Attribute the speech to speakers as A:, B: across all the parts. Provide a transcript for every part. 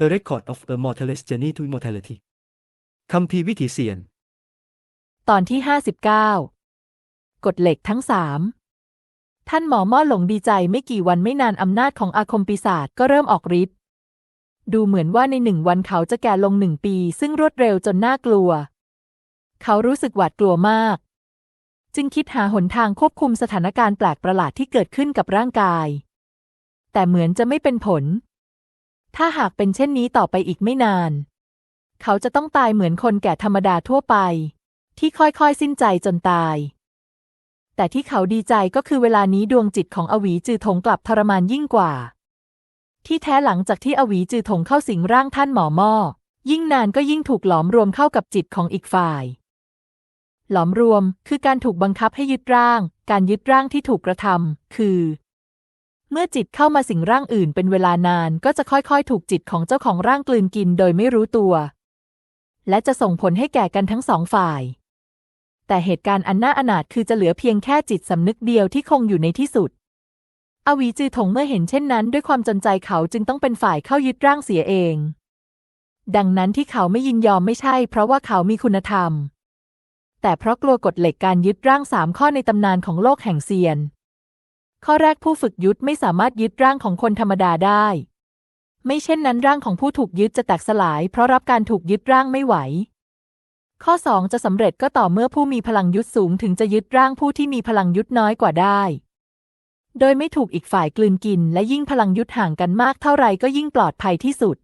A: The Record of a Mortalist Journey to Immortality คำพีวิถีเสียน
B: ตอนที่ 59 กฎเหล็กทั้งสามท่านหมอม่อหลงดีใจไม่กี่วันไม่นานอำนาจของอาคมปีศาจก็เริ่มออกฤทธิ์ ดูเหมือนว่าในหนึ่งวันเขาจะแก่ลงหนึ่งปี ซึ่งรวดเร็วจนน่ากลัว เขารู้สึกหวาดกลัวมาก จึงคิดหาหนทางควบคุมสถานการณ์แปลกประหลาดที่เกิดขึ้นกับร่างกาย แต่เหมือนจะไม่เป็นผล ถ้าหากเป็นเช่นนี้ต่อไปอีกไม่นาน เขาจะต้องตายเหมือนคนแก่ธรรมดาทั่วไป ที่ค่อยๆสิ้นใจจนตาย แต่ที่เขาดีใจก็คือเวลานี้ดวงจิตของอวีจือถงกลับทรมานยิ่งกว่า ที่แท้หลังจากที่อวีจือถงเข้าสิงร่างท่านหมอม่อยิ่งนานก็ยิ่งถูกหลอมรวมเข้ากับจิตของอีกฝ่าย หลอมรวมคือการถูกบังคับให้ยึดร่าง การยึดร่างที่ถูกกระทำคือ เมื่อจิตเข้ามาสิงร่างอื่นเป็นเวลานานก็จะค่อยๆ ถูกจิตของเจ้าของร่างกลืนกินโดยไม่รู้ตัว และจะส่งผลให้แก่กันทั้งสองฝ่าย แต่เหตุการณ์อันน่าอนาถคือจะเหลือเพียงแค่จิตสำนึกเดียวที่คงอยู่ในที่สุด อวีจือถงเมื่อเห็นเช่นนั้น ด้วยความจนใจเขาจึงต้องเป็นฝ่ายเข้ายึดร่างเสียเอง ดังนั้นที่เขาไม่ยินยอมไม่ใช่ เพราะว่าเขามีคุณธรรม แต่เพราะกลัวกฎเหล็กการยึดร่างสามข้อในตำนานของโลกแห่งเซียน ข้อแรกผู้ฝึกยุทธไม่สามารถยึดร่างของคนธรรมดาได้ ไม่เช่นนั้นร่างของผู้ถูกยึดจะแตกสลาย เพราะรับการถูกยึดร่างไม่ไหว ข้อ 2 จะสำเร็จก็ต่อเมื่อผู้มีพลังยุทธสูงถึงจะยึดร่างผู้ที่มีพลังยุทธน้อยกว่าได้ โดยไม่ถูกอีกฝ่ายกลืนกิน และยิ่งพลังยุทธห่างกันมากเท่าไรก็ยิ่งปลอดภัยที่สุด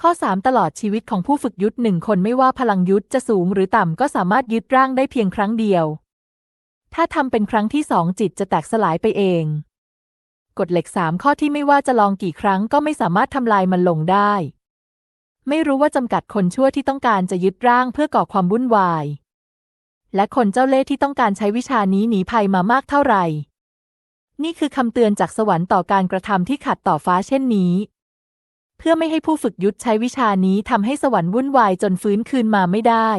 B: ข้อ 3 ตลอดชีวิตของผู้ฝึกยุทธหนึ่งคนไม่ว่าพลังยุทธจะสูงหรือต่ำก็สามารถยึดร่างได้เพียงครั้งเดียว ถ้าทำเป็นครั้งที่สองจิตจะแตกสลายไปเอง กฎเหล็กสามข้อที่ไม่ว่าจะลองกี่ครั้งก็ไม่สามารถทำลายมันลงได้ ไม่รู้ว่าจำกัดคนชั่วที่ต้องการจะยึดร่างเพื่อก่อความวุ่นวาย และคนเจ้าเล่ห์ที่ต้องการใช้วิชานี้หนีภัยมามากเท่าไหร่ นี่คือคำเตือนจากสวรรค์ต่อการกระทำที่ขัดต่อฟ้าเช่นนี้ เพื่อไม่ให้ผู้ฝึกยุทธใช้วิชานี้ทำให้สวรรค์วุ่นวายจนฟื้นคืนมาไม่ได้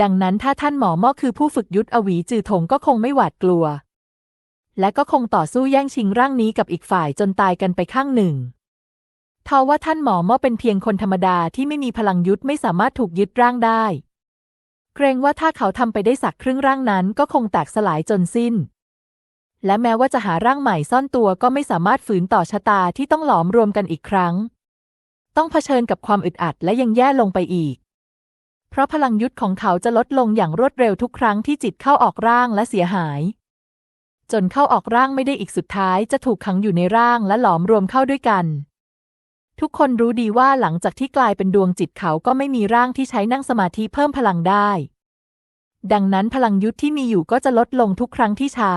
B: ดังนั้นถ้าท่านหมอม่อคือผู้ฝึกยุทธอวีจือถงก็คงไม่หวาดกลัว และก็คงต่อสู้แย่งชิงร่างนี้กับอีกฝ่ายจนตายกันไปข้างหนึ่งทว่าท่านหมอม่อเป็นเพียงคนธรรมดาที่ไม่มีพลังยุทธไม่สามารถถูกยึดร่างได้ เกรงว่าถ้าเขาทำไปได้สักครึ่งร่างนั้นก็คงแตกสลายจนสิ้น และแม้ว่าจะหาร่างใหม่ซ่อนตัวก็ไม่สามารถฝืนต่อชะตาที่ต้องหลอมรวมกันอีกครั้ง ต้องเผชิญกับความอึดอัดและยังแย่ลงไปอีก เพราะพลังยุทธของเขาจะลดลงอย่างรวดเร็วทุกครั้งที่จิตเข้าออกร่างและเสียหาย จนเข้าออกร่างไม่ได้อีกสุดท้ายจะถูกขังอยู่ในร่างและหลอมรวมเข้าด้วยกัน ทุกคนรู้ดีว่าหลังจากที่กลายเป็นดวงจิตเขาก็ไม่มีร่างที่ใช้นั่งสมาธิเพิ่มพลังได้ ดังนั้นพลังยุทธที่มีอยู่ก็จะลดลงทุกครั้งที่ใช้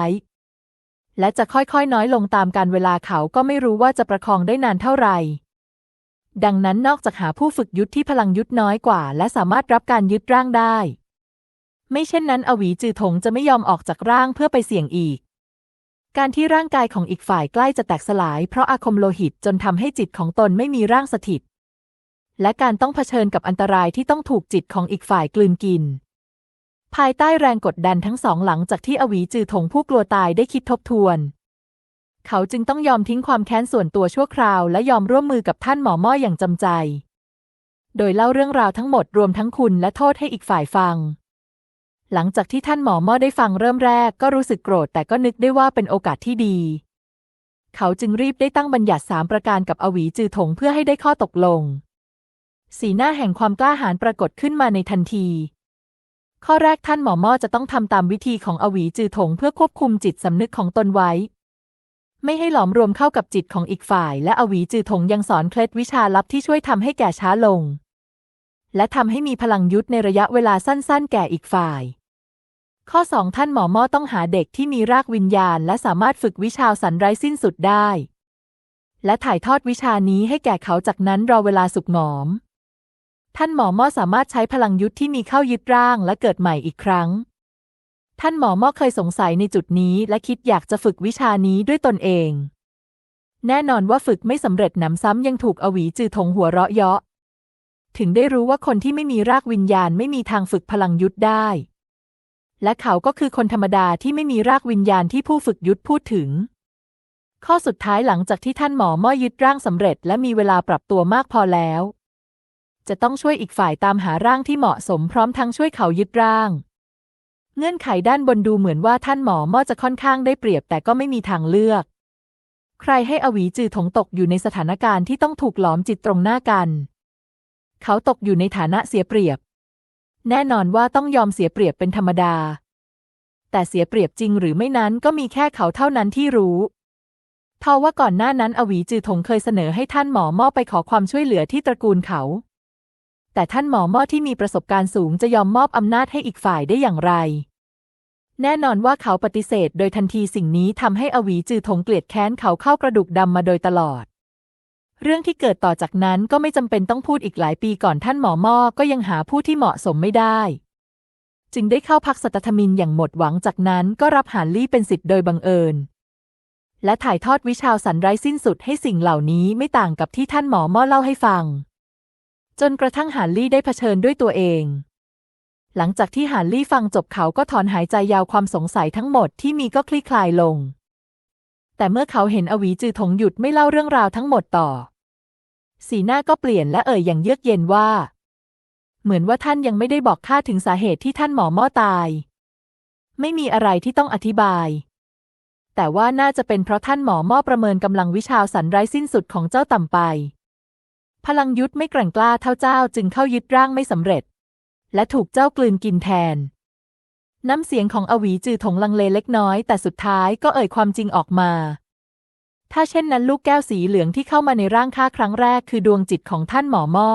B: และจะค่อยๆน้อยลงตามการเวลาเขาก็ไม่รู้ว่าจะประคองได้นานเท่าไหร่ ดังนั้นนอกจากหาผู้ฝึกยุทธที่พลังยุทธน้อยกว่า และสามารถรับการยึดร่างได้ ไม่เช่นนั้นอวีจือถงจะไม่ยอมออกจากร่างเพื่อไปเสี่ยงอีก การที่ร่างกายของอีกฝ่ายใกล้จะแตกสลาย เพราะอาคมโลหิตจนทำให้จิตของตนไม่มีร่างสถิต และการต้องเผชิญกับอันตรายที่ต้องถูกจิตของอีกฝ่ายกลืนกิน ภายใต้แรงกดดันทั้งสองหลังจากที่อวีจือถงผู้กลัวตายได้คิดทบทวน เขาจึงต้องยอมทิ้งความแค้นส่วนตัวชั่วคราว และยอมร่วมมือกับท่านหมอม่ออย่างจำใจ โดยเล่าเรื่องราวทั้งหมดรวมทั้งคุณและโทษให้อีกฝ่ายฟัง หลังจากที่ท่านหมอม่อได้ฟังเริ่มแรกก็รู้สึกโกรธแต่ก็นึกได้ว่าเป็นโอกาสที่ดี เขาจึงรีบได้ตั้งบัญญัติสามประการกับอวีจือถงเพื่อให้ได้ข้อตกลง สีหน้าแห่งความกล้าหาญปรากฏขึ้นมาในทันทีข้อแรกท่านหมอม่อจะต้องทำตามวิธีของอวีจือถงเพื่อควบคุมจิตสำนึกของตนไว้ ไม่ให้หลอมรวมเข้ากับจิตของอีกฝ่าย และอวีจือถงยังสอนเคล็ดวิชาลับที่ช่วยทำให้แก่ช้าลง และทำให้มีพลังยุทธในระยะเวลาสั้นๆ แก่อีกฝ่าย ข้อ 2 ท่านหมอม่อต้องหาเด็กที่มีรากวิญญาณ และสามารถฝึกวิชาสันไร้สิ้นสุดได้ และถ่ายทอดวิชานี้ให้แก่เขาจากนั้นรอเวลาสุกหงอม ท่านหมอม่อสามารถใช้พลังยุทธที่มีเข้ายึดร่างและเกิดใหม่อีกครั้ง ท่านหมอม่อเคยสงสัยในจุดนี้และคิดอยากจะฝึกวิชานี้ด้วยตนเอง แน่นอนว่าฝึกไม่สำเร็จหนำซ้ำยังถูกอวีจือถงหัวเราะเยาะ ถึงได้รู้ว่าคนที่ไม่มีรากวิญญาณไม่มีทางฝึกพลังยุทธได้ และเขาก็คือคนธรรมดาที่ไม่มีรากวิญญาณที่ผู้ฝึกยุทธพูดถึง ข้อสุดท้ายหลังจากที่ท่านหมอม่อยึดร่างสำเร็จ และมีเวลาปรับตัวมากพอแล้ว จะต้องช่วยอีกฝ่ายตามหาร่างที่เหมาะสมพร้อมทั้งช่วยเขายึดร่าง เงื่อนไขด้านบนดูเหมือนว่าท่านหมอม่อจะค่อนข้างได้เปรียบแต่ก็ไม่มีทางเลือก ใครให้อวีจือถงตกอยู่ในสถานการณ์ที่ต้องถูกหลอมจิตตรงหน้ากัน เขาตกอยู่ในฐานะเสียเปรียบ แน่นอนว่าต้องยอมเสียเปรียบเป็นธรรมดา แต่เสียเปรียบจริงหรือไม่นั้นก็มีแค่เขาเท่านั้นที่รู้ทว่าก่อนหน้านั้นอวีจือถงเคยเสนอให้ท่านหมอม่อไปขอความช่วยเหลือที่ตระกูลเขา แต่ท่านหมอหม่อที่มีประสบการณ์สูงจะยอมมอบอำนาจให้อีกฝ่ายได้อย่างไร แน่นอนว่าเขาปฏิเสธโดยทันทีสิ่งนี้ทำให้อวีจือถงเกลียดแค้นเขาเข้ากระดูกดำมาโดยตลอด เรื่องที่เกิดต่อจากนั้นก็ไม่จำเป็นต้องพูดอีกหลายปีก่อนท่านหมอหม่อก็ยังหาผู้ที่เหมาะสมไม่ได้ จึงได้เข้าพักสัตธมินอย่างหมดหวังจากนั้นก็รับหานลี่เป็นสิทธิ์โดยบังเอิญและถ่ายทอดวิชาสันไร้สิ้นสุดให้สิ่งเหล่านี้ไม่ต่างกับที่ท่านหมอม่อเล่าให้ฟัง จนกระทั่งหานลี่ได้เผชิญด้วยตัวเอง หลังจากที่หานลี่ฟังจบเขาก็ถอนหายใจยาวความสงสัยทั้งหมดที่มีก็คลี่คลายลง แต่เมื่อเขาเห็นอวีจือถงหยุดไม่เล่าเรื่องราวทั้งหมดต่อ สีหน้าก็เปลี่ยนและเอ่ยอย่างเยือกเย็นว่า เหมือนว่าท่านยังไม่ได้บอกข้าถึงสาเหตุที่ท่านหมอม่อตาย ไม่มีอะไรที่ต้องอธิบายแต่ว่าน่าจะเป็นเพราะท่านหมอม่อประเมินกำลังวิชาสันไร้สิ้นสุดของเจ้าต่ำไป พลังยุทธไม่แกร่งกล้าเท่าเจ้าจึงเข้ายึดร่างไม่สำเร็จ และถูกเจ้ากลืนกินแทน น้ำเสียงของอวีจือถงลังเลเล็กน้อย แต่สุดท้ายก็เอ่ยความจริงออกมา ถ้าเช่นนั้นลูกแก้วสีเหลืองที่เข้ามาในร่างข้าครั้งแรกคือดวงจิตของท่านหมอม่อ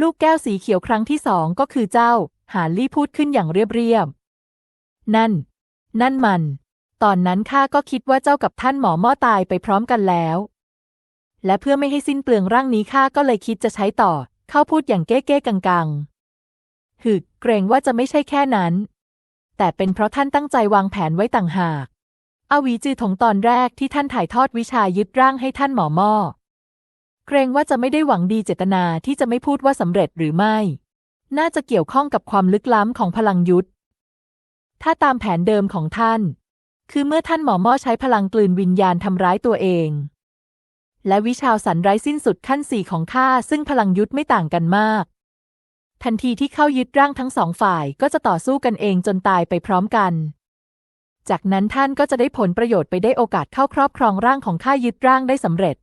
B: ลูกแก้วสีเขียวครั้งที่สองก็คือเจ้า หาลี่พูดขึ้นอย่างเรียบๆนั่น นั่นมัน ตอนนั้นข้าก็คิดว่าเจ้ากับท่านหมอม่อตายไปพร้อมกันแล้ว และเพื่อไม่ให้สิ้นเปลืองร่างนี้ข้าก็เลยคิดจะใช้ต่อ เข้าพูดอย่างเก้เก้กังกังๆฮึเกรงว่าจะไม่ใช่แค่นั้น แต่เป็นเพราะท่านตั้งใจวางแผนไว้ต่างหากอวีจือถงตอนแรกที่ท่านถ่ายทอดวิชายึดร่างให้ท่านหมอม่อเกรงว่าจะไม่ได้หวังดีเจตนาที่จะไม่พูดว่าสำเร็จหรือไม่ น่าจะเกี่ยวข้องกับความลึกล้ำของพลังยุทธ ถ้าตามแผนเดิมของท่าน คือเมื่อท่านหมอม่อใช้พลังกลืนวิญญาณทำร้ายตัวเอง และวิชาสันไร้สิ้นสุดขั้นสี่ของข้าซึ่งพลังยุทธไม่ต่างกันมาก ทันทีที่เข้ายึดร่างทั้งสองฝ่ายก็จะต่อสู้กันเองจนตายไปพร้อมกัน จากนั้นท่านก็จะได้ผลประโยชน์ไปได้โอกาสเข้าครอบครองร่างของข้ายึดร่างได้สำเร็จ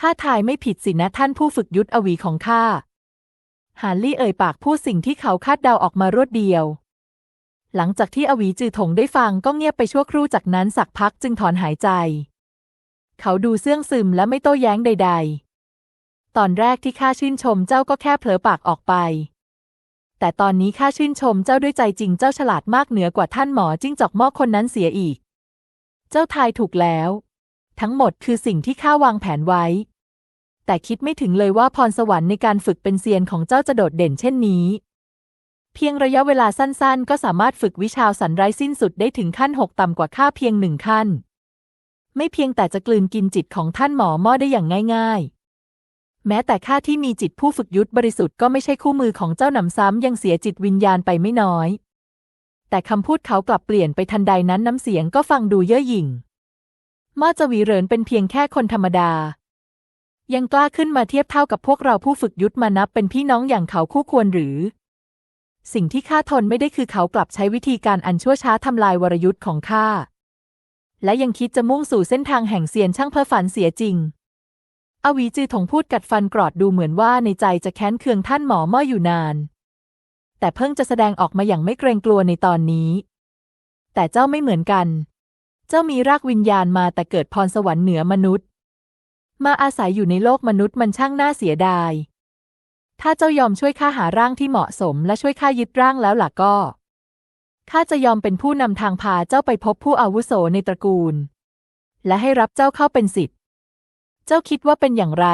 B: ข้าทายไม่ผิดสินะท่านผู้ฝึกยุทธอวีของข้าหานลี่เอ่ยปากพูดสิ่งที่เขาคาดเดาออกมารวดเดียว หลังจากที่อวีจือถงได้ฟังก็เงียบไปชั่วครู่จากนั้นสักพักจึงถอนหายใจ เขาดูเสื่องซึมและไม่โต้แย้งใด ๆ ตอนแรกที่ข้าชื่นชมเจ้าก็แค่เผลอปากออกไป แต่ตอนนี้ข้าชื่นชมเจ้าด้วยใจจริงเจ้าฉลาดมากเหนือกว่าท่านหมอจิ้งจอกมอกคนนั้นเสียอีก เจ้าทายถูกแล้ว ทั้งหมดคือสิ่งที่ข้าวางแผนไว้ แต่คิดไม่ถึงเลยว่าพรสวรรค์ในการฝึกเป็นเซียนของเจ้าจะโดดเด่นเช่นนี้เพียงระยะเวลาสั้นๆ ก็สามารถฝึกวิชาสันไร้สิ้นสุดได้ถึงขั้นหกต่ำกว่าข้าเพียงหนึ่งขั้น ไม่เพียงแต่จะกลืนกินจิตของท่านหมอหม่อได้อย่างง่าย ๆ แม้แต่ข้าที่มีจิตผู้ฝึกยุทธบริสุทธิ์ก็ไม่ใช่คู่มือของเจ้าหนำซ้ำยังเสียจิตวิญญาณไปไม่น้อย แต่คำพูดเขากลับเปลี่ยนไปทันใดนั้นน้ำเสียงก็ฟังดูเย่อหยิ่งม่อจวีเหรินเป็นเพียงแค่คนธรรมดา ยังกล้าขึ้นมาเทียบเท่ากับพวกเราผู้ฝึกยุทธมานับเป็นพี่น้องอย่างเขาคู่ควรหรือ สิ่งที่ข้าทนไม่ได้คือเขากลับใช้วิธีการอันชั่วช้าทำลายวรยุทธ์ของข้า และยังคิดจะมุ่งสู่เส้นทางแห่งเซียนช่างเพ้อฝันเสียจริง อวีจือถงพูดกัดฟันกรอดดูเหมือนว่าในใจจะแค้นเคืองท่านหมอม่ออยู่นาน แต่เพิ่งจะแสดงออกมาอย่างไม่เกรงกลัวในตอนนี้ แต่เจ้าไม่เหมือนกัน เจ้ามีรากวิญญาณมาแต่เกิดพรสวรรค์เหนือมนุษย์ มาอาศัยอยู่ในโลกมนุษย์มันช่างน่าเสียดาย ถ้าเจ้ายอมช่วยข้าหาร่างที่เหมาะสมและช่วยข้ายึดร่างแล้วล่ะก็ ข้าจะยอมเป็นผู้นำทางพาเจ้าไปพบผู้อาวุโสในตระกูล และให้รับเจ้าเข้าเป็นสิทธิ์ เจ้าคิดว่าเป็นอย่างไร